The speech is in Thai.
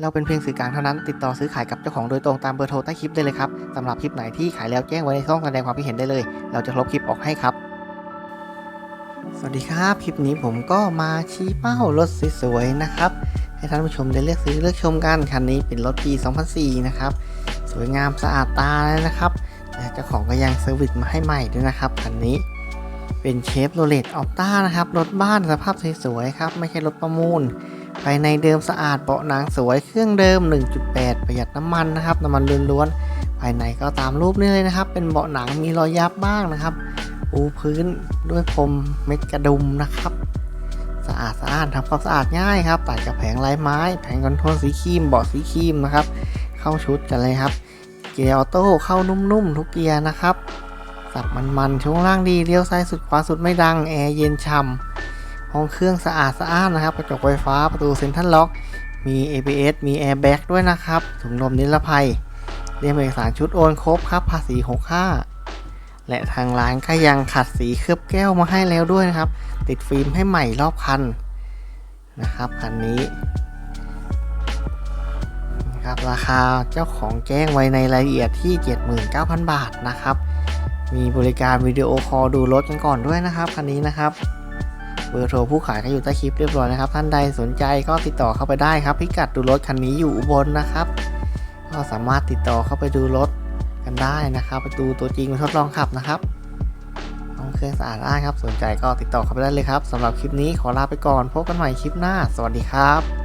เราเป็นเพียงสื่อกลางเท่านั้น ติดต่อซื้อขายกับเจ้าของโดยตรงตามเบอร์โทรใต้คลิปได้เลยครับสำหรับคลิปไหนที่ขายแล้วแจ้งไว้ในช่องแสดงความคิดเห็นได้เลย เราจะลบคลิปออกให้ครับ สวัสดีครับ คลิปนี้ผมก็มาชี้เป้ารถสวยๆนะครับ ให้ท่านผู้ชมได้เลือกซื้อเลือกชมกันคันนี้เป็นรถปี2004นะครับ สวยงามสะอาดตาเลยนะครับเจ้าของก็ยังเซอร์วิสมาให้ใหม่ด้วยนะครับคันนี้เป็นเชฟโรเลตออปต้านะครับรถบ้านสภาพสวยๆครับไม่ใช่รถประมูล ภายในเดิมสะอาดเบาะหนังสวยเครื่องเดิม 1.8 ประหยัดน้ำมันนะครับน้ำมันล้วนๆภายในก็ตามรูปนี้เลยนะครับ เป็นเบาะหนังมีรอยยับบ้างนะครับปูพื้นด้วยพรมเม็ดกระดุมนะครับ สะอาดสะอาดทำความสะอาดง่ายครับตัดกับแผงลายไม้ แผงคอนโทรลสีครีมเบาะสีครีมนะครับ เข้าชุดกันเลยครับ เกียร์ออโต้เข้านุ่มๆทุกเกียร์นะครับสับมันๆช่วงล่างดีเลี้ยวซ้ายสุดขวาสุดไม่ดังแอร์เย็นฉ่ำ ห้องเครื่องสะอาดสะอ้านนะครับ กระจกไฟฟ้าประตูเซ็นทรัลล็อก มี ABS มี Airbag ด้วยนะครับ ถุงลมนิรภัยเรียมเอกสารชุดโอนครบครับ ภาษี 65 และทางร้านก็ยังขัดสีเคลือบแก้วมาให้แล้วด้วยนะครับ ติดฟิล์มให้ใหม่รอบคันนะครับคันนี้นะครับราคาเจ้าของแจ้งไว้ในรายละเอียดที่ 79,000 บาทนะครับ มีบริการวิดีโอคอลดูรถกันก่อนด้วยนะครับคันนี้นะครับ เบอร์โทรผู้ขายก็อยู่ใต้คลิปเรียบร้อยนะครับ ท่านใดสนใจก็ติดต่อเข้าไปได้ครับ พิกัดดูรถคันนี้อยู่อุบลนะครับ ก็สามารถติดต่อเข้าไปดูรถกันได้นะครับ ไปดูตัวจริงมาทดลองขับนะครับห้องเครื่องสะอาดได้ครับ สนใจก็ติดต่อเข้าไปได้เลยครับสำหรับคลิปนี้ขอลาไปก่อนพบกันใหม่คลิปหน้า สวัสดีครับ